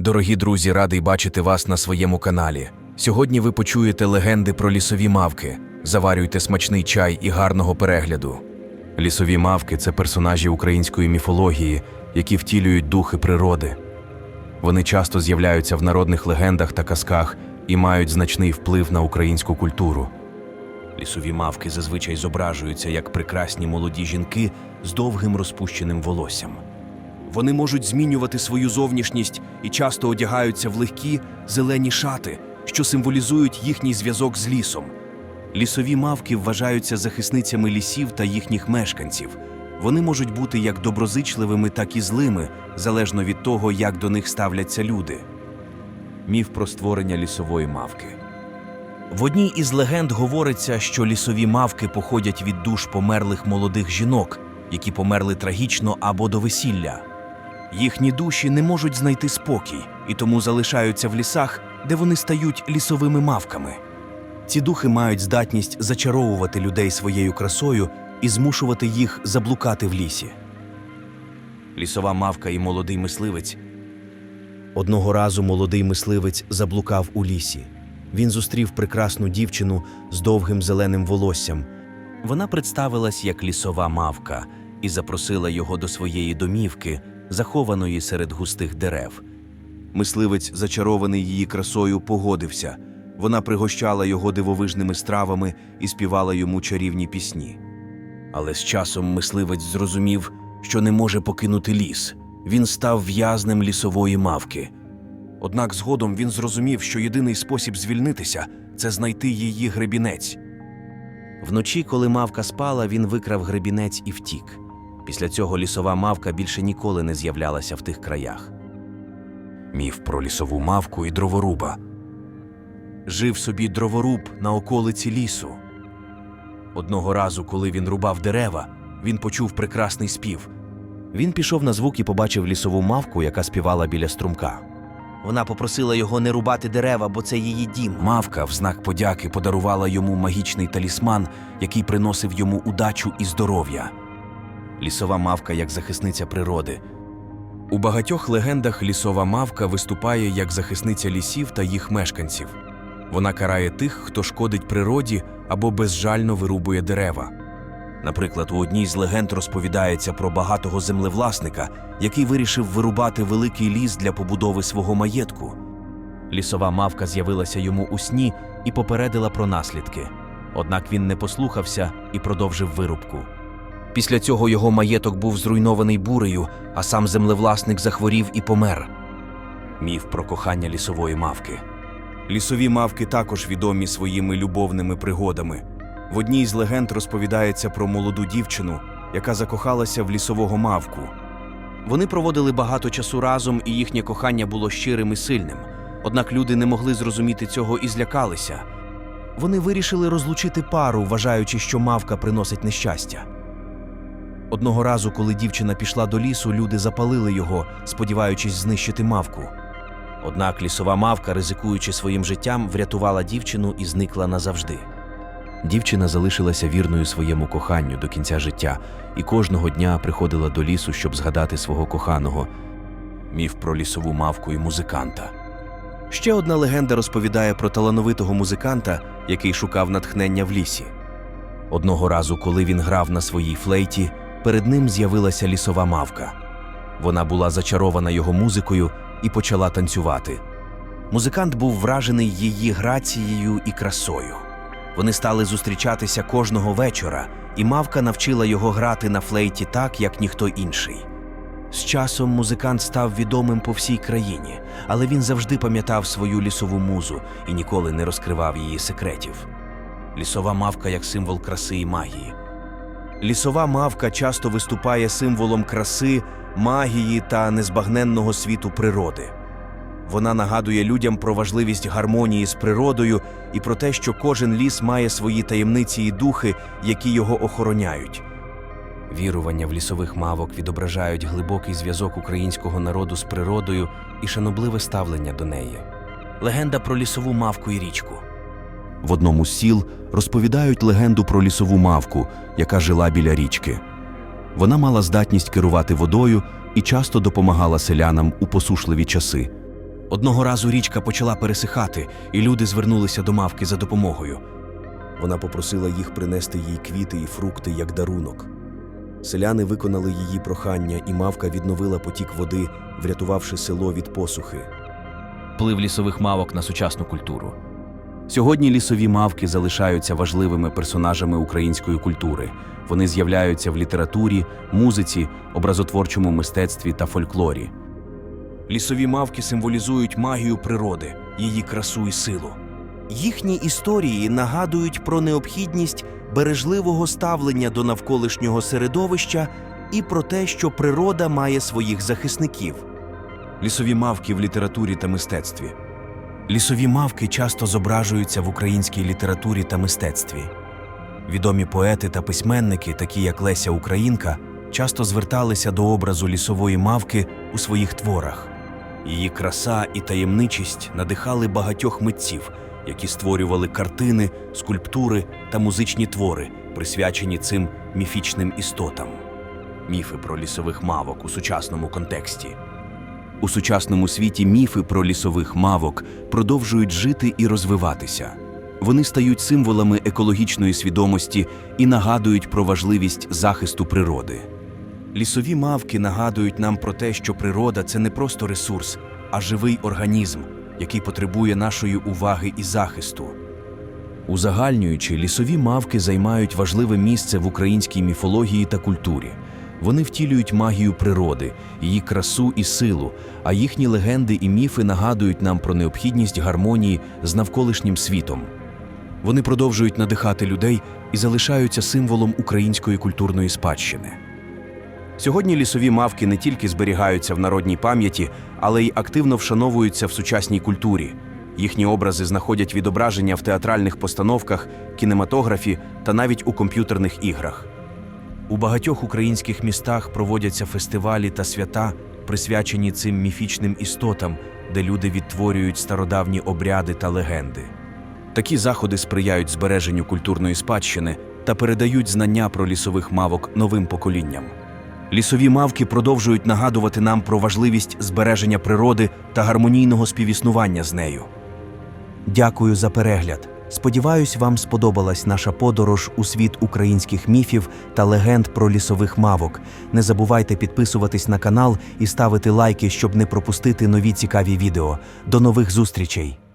Дорогі друзі, радий бачити вас на своєму каналі. Сьогодні ви почуєте легенди про лісові мавки. Заварюйте смачний чай і гарного перегляду. Лісові мавки це персонажі української міфології, які втілюють духи природи. Вони часто з'являються в народних легендах та казках і мають значний вплив на українську культуру. Лісові мавки зазвичай зображуються як прекрасні молоді жінки з довгим розпущеним волоссям. Вони можуть змінювати свою зовнішність і часто одягаються в легкі зелені шати, що символізують їхній зв'язок з лісом. Лісові мавки вважаються захисницями лісів та їхніх мешканців. Вони можуть бути як доброзичливими, так і злими, залежно від того, як до них ставляться люди. Міф про створення лісової мавки. В одній із легенд говориться, що лісові мавки походять від душ померлих молодих жінок, які померли трагічно або до весілля. Їхні душі не можуть знайти спокій і тому залишаються в лісах, де вони стають лісовими мавками. Ці духи мають здатність зачаровувати людей своєю красою і змушувати їх заблукати в лісі. Лісова мавка і молодий мисливець. Одного разу молодий мисливець заблукав у лісі. Він зустрів прекрасну дівчину з довгим зеленим волоссям. Вона представилась як лісова мавка і запросила його до своєї домівки, захованої серед густих дерев. Мисливець, зачарований її красою, погодився. Вона пригощала його дивовижними стравами і співала йому чарівні пісні. Але з часом мисливець зрозумів, що не може покинути ліс. Він став в'язнем лісової мавки. Однак згодом він зрозумів, що єдиний спосіб звільнитися це знайти її гребінець. Вночі, коли мавка спала, він викрав гребінець і втік. Після цього лісова мавка більше ніколи не з'являлася в тих краях. Міф про лісову мавку і дроворуба. Жив собі дроворуб на околиці лісу. Одного разу, коли він рубав дерева, він почув прекрасний спів. Він пішов на звук і побачив лісову мавку, яка співала біля струмка. Вона попросила його не рубати дерева, бо це її дім. Мавка в знак подяки подарувала йому магічний талісман, який приносив йому удачу і здоров'я. Лісова мавка як захисниця природи. У багатьох легендах лісова мавка виступає як захисниця лісів та їх мешканців. Вона карає тих, хто шкодить природі або безжально вирубує дерева. Наприклад, у одній з легенд розповідається про багатого землевласника, який вирішив вирубати великий ліс для побудови свого маєтку. Лісова мавка з'явилася йому у сні і попередила про наслідки. Однак він не послухався і продовжив вирубку. Після цього його маєток був зруйнований бурею, а сам землевласник захворів і помер. Міф про кохання лісової мавки. Лісові мавки також відомі своїми любовними пригодами. В одній з легенд розповідається про молоду дівчину, яка закохалася в лісового мавку. Вони проводили багато часу разом, і їхнє кохання було щирим і сильним. Однак люди не могли зрозуміти цього і злякалися. Вони вирішили розлучити пару, вважаючи, що мавка приносить нещастя. Одного разу, коли дівчина пішла до лісу, люди запалили його, сподіваючись знищити мавку. Однак лісова мавка, ризикуючи своїм життям, врятувала дівчину і зникла назавжди. Дівчина залишилася вірною своєму коханню до кінця життя і кожного дня приходила до лісу, щоб згадати свого коханого. Міф про лісову мавку і музиканта. Ще одна легенда розповідає про талановитого музиканта, який шукав натхнення в лісі. Одного разу, коли він грав на своїй флейті, перед ним з'явилася лісова мавка. Вона була зачарована його музикою і почала танцювати. Музикант був вражений її грацією і красою. Вони стали зустрічатися кожного вечора, і мавка навчила його грати на флейті так, як ніхто інший. З часом музикант став відомим по всій країні, але він завжди пам'ятав свою лісову музу і ніколи не розкривав її секретів. Лісова мавка як символ краси і магії. Лісова мавка часто виступає символом краси, магії та незбагненного світу природи. Вона нагадує людям про важливість гармонії з природою і про те, що кожен ліс має свої таємниці і духи, які його охороняють. Вірування в лісових мавок відображають глибокий зв'язок українського народу з природою і шанобливе ставлення до неї. Легенда про лісову мавку і річку. В одному з сіл розповідають легенду про лісову мавку, яка жила біля річки. Вона мала здатність керувати водою і часто допомагала селянам у посушливі часи. Одного разу річка почала пересихати, і люди звернулися до мавки за допомогою. Вона попросила їх принести їй квіти і фрукти як дарунок. Селяни виконали її прохання, і мавка відновила потік води, врятувавши село від посухи. Вплив лісових мавок на сучасну культуру. Сьогодні лісові мавки залишаються важливими персонажами української культури. Вони з'являються в літературі, музиці, образотворчому мистецтві та фольклорі. Лісові мавки символізують магію природи, її красу і силу. Їхні історії нагадують про необхідність бережливого ставлення до навколишнього середовища і про те, що природа має своїх захисників. Лісові мавки в літературі та мистецтві. Лісові мавки часто зображуються в українській літературі та мистецтві. Відомі поети та письменники, такі як Леся Українка, часто зверталися до образу лісової мавки у своїх творах. Її краса і таємничість надихали багатьох митців, які створювали картини, скульптури та музичні твори, присвячені цим міфічним істотам. Міфи про лісових мавок у сучасному контексті. У сучасному світі міфи про лісових мавок продовжують жити і розвиватися. Вони стають символами екологічної свідомості і нагадують про важливість захисту природи. Лісові мавки нагадують нам про те, що природа це не просто ресурс, а живий організм, який потребує нашої уваги і захисту. Узагальнюючи, лісові мавки займають важливе місце в українській міфології та культурі. Вони втілюють магію природи, її красу і силу, а їхні легенди і міфи нагадують нам про необхідність гармонії з навколишнім світом. Вони продовжують надихати людей і залишаються символом української культурної спадщини. Сьогодні лісові мавки не тільки зберігаються в народній пам'яті, але й активно вшановуються в сучасній культурі. Їхні образи знаходять відображення в театральних постановках, кінематографі та навіть у комп'ютерних іграх. У багатьох українських містах проводяться фестивалі та свята, присвячені цим міфічним істотам, де люди відтворюють стародавні обряди та легенди. Такі заходи сприяють збереженню культурної спадщини та передають знання про лісових мавок новим поколінням. Лісові мавки продовжують нагадувати нам про важливість збереження природи та гармонійного співіснування з нею. Дякую за перегляд. Сподіваюсь, вам сподобалась наша подорож у світ українських міфів та легенд про лісових мавок. Не забувайте підписуватись на канал і ставити лайки, щоб не пропустити нові цікаві відео. До нових зустрічей!